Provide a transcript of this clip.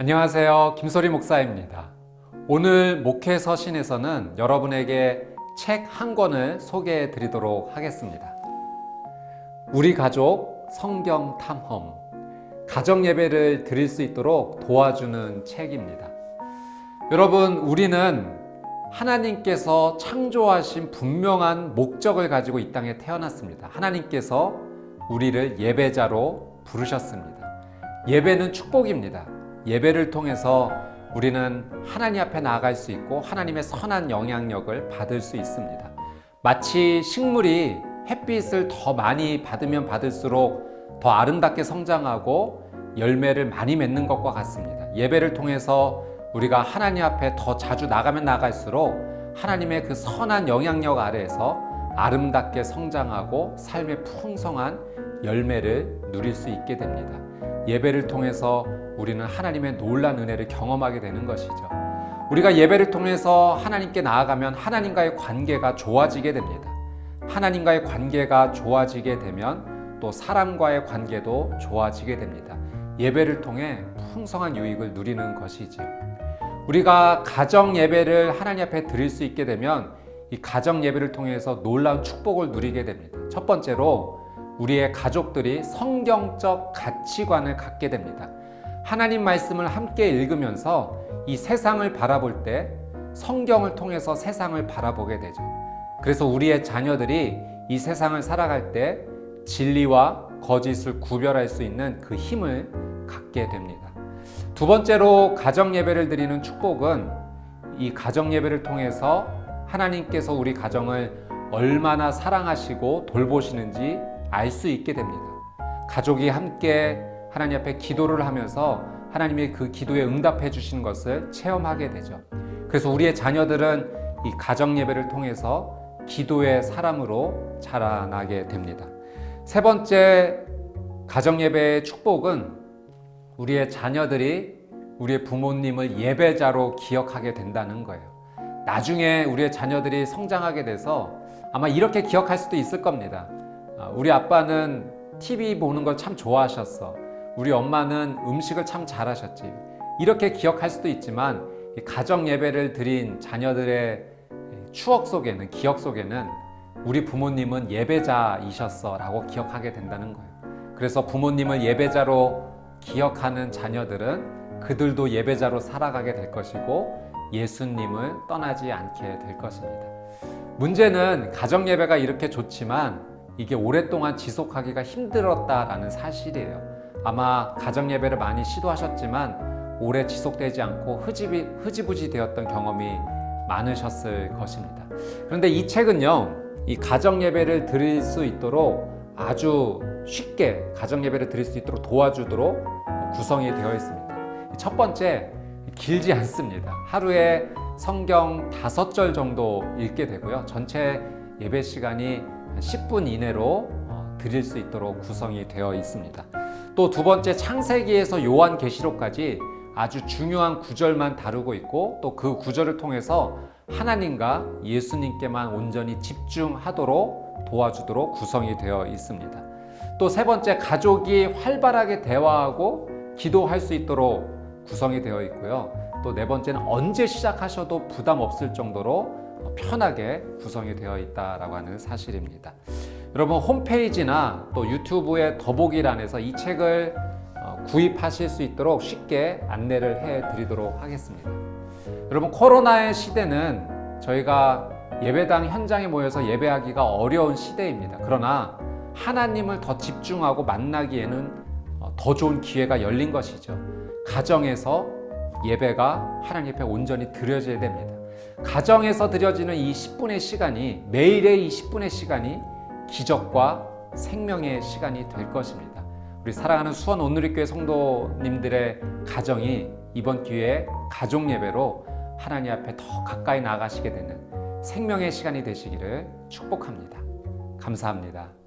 안녕하세요. 김소리 목사입니다. 오늘 목회 서신에서는 여러분에게 책 한 권을 소개해 드리도록 하겠습니다. 우리 가족 성경 탐험. 가정 예배를 드릴 수 있도록 도와주는 책입니다. 여러분, 우리는 하나님께서 창조하신 분명한 목적을 가지고 이 땅에 태어났습니다. 하나님께서 우리를 예배자로 부르셨습니다. 예배는 축복입니다. 예배를 통해서 우리는 하나님 앞에 나아갈 수 있고 하나님의 선한 영향력을 받을 수 있습니다. 마치 식물이 햇빛을 더 많이 받으면 받을수록 더 아름답게 성장하고 열매를 많이 맺는 것과 같습니다. 예배를 통해서 우리가 하나님 앞에 더 자주 나가면 나갈수록 하나님의 그 선한 영향력 아래에서 아름답게 성장하고 삶의 풍성한 열매를 누릴 수 있게 됩니다. 예배를 통해서 우리는 하나님의 놀란 은혜를 경험하게 되는 것이죠. 우리가 예배를 통해서 하나님께 나아가면 하나님과의 관계가 좋아지게 됩니다. 하나님과의 관계가 좋아지게 되면 또 사람과의 관계도 좋아지게 됩니다. 예배를 통해 풍성한 유익을 누리는 것이지요. 우리가 가정 예배를 하나님 앞에 드릴 수 있게 되면 이 가정 예배를 통해서 놀라운 축복을 누리게 됩니다. 첫 번째로 우리의 가족들이 성경적 가치관을 갖게 됩니다. 하나님 말씀을 함께 읽으면서 이 세상을 바라볼 때 성경을 통해서 세상을 바라보게 되죠. 그래서 우리의 자녀들이 이 세상을 살아갈 때 진리와 거짓을 구별할 수 있는 그 힘을 갖게 됩니다. 두 번째로 가정 예배를 드리는 축복은 이 가정 예배를 통해서 하나님께서 우리 가정을 얼마나 사랑하시고 돌보시는지 알 수 있게 됩니다. 가족이 함께 하나님 앞에 기도를 하면서 하나님의 그 기도에 응답해 주시는 것을 체험하게 되죠. 그래서 우리의 자녀들은 이 가정 예배를 통해서 기도의 사람으로 자라나게 됩니다. 세 번째 가정 예배의 축복은 우리의 자녀들이 우리의 부모님을 예배자로 기억하게 된다는 거예요. 나중에 우리의 자녀들이 성장하게 돼서 아마 이렇게 기억할 수도 있을 겁니다. 아, 우리 아빠는 TV 보는 걸 참 좋아하셨어. 우리 엄마는 음식을 참 잘하셨지. 이렇게 기억할 수도 있지만 이 가정 예배를 드린 자녀들의 추억 속에는 기억 속에는 우리 부모님은 예배자이셨어라고 기억하게 된다는 거예요. 그래서 부모님을 예배자로 기억하는 자녀들은 그들도 예배자로 살아가게 될 것이고 예수님을 떠나지 않게 될 것입니다. 문제는 가정 예배가 이렇게 좋지만 이게 오랫동안 지속하기가 힘들었다라는 사실이에요. 아마 가정 예배를 많이 시도하셨지만 오래 지속되지 않고 흐지비, 흐지부지 되었던 경험이 많으셨을 것입니다. 그런데 이 책은요, 이 가정 예배를 드릴 수 있도록 아주 쉽게 가정 예배를 드릴 수 있도록 도와주도록 구성이 되어 있습니다. 첫 번째, 길지 않습니다. 하루에 성경 다섯 절 정도 읽게 되고요. 전체 예배 시간이 10분 이내로 어, 드릴 수 있도록 구성이 되어 있습니다. 또 두 번째 창세기에서 요한 계시록까지 아주 중요한 구절만 다루고 있고 또 그 구절을 통해서 하나님과 예수님께만 온전히 집중하도록 도와주도록 구성이 되어 있습니다. 또 세 번째 가족이 활발하게 대화하고 기도할 수 있도록 구성이 되어 있고요. 또 네 번째는 언제 시작하셔도 부담 없을 정도로 편하게 구성이 되어 있다라고 하는 사실입니다. 여러분 홈페이지나 또 유튜브의 더보기란에서 이 책을 어, 구입하실 수 있도록 쉽게 안내를 해 드리도록 하겠습니다. 여러분 코로나의 시대는 저희가 예배당 현장에 모여서 예배하기가 어려운 시대입니다. 그러나 하나님을 더 집중하고 만나기에는 어, 더 좋은 기회가 열린 것이죠. 가정에서 예배가 하나님 앞에 온전히 드려져야 됩니다. 가정에서 드려지는 이 10분의 시간이 매일의 이 10분의 시간이 기적과 생명의 시간이 될 것입니다. 우리 사랑하는 수원 온누리교회 성도님들의 가정이 이번 기회에 가족 예배로 하나님 앞에 더 가까이 나가시게 되는 생명의 시간이 되시기를 축복합니다. 감사합니다.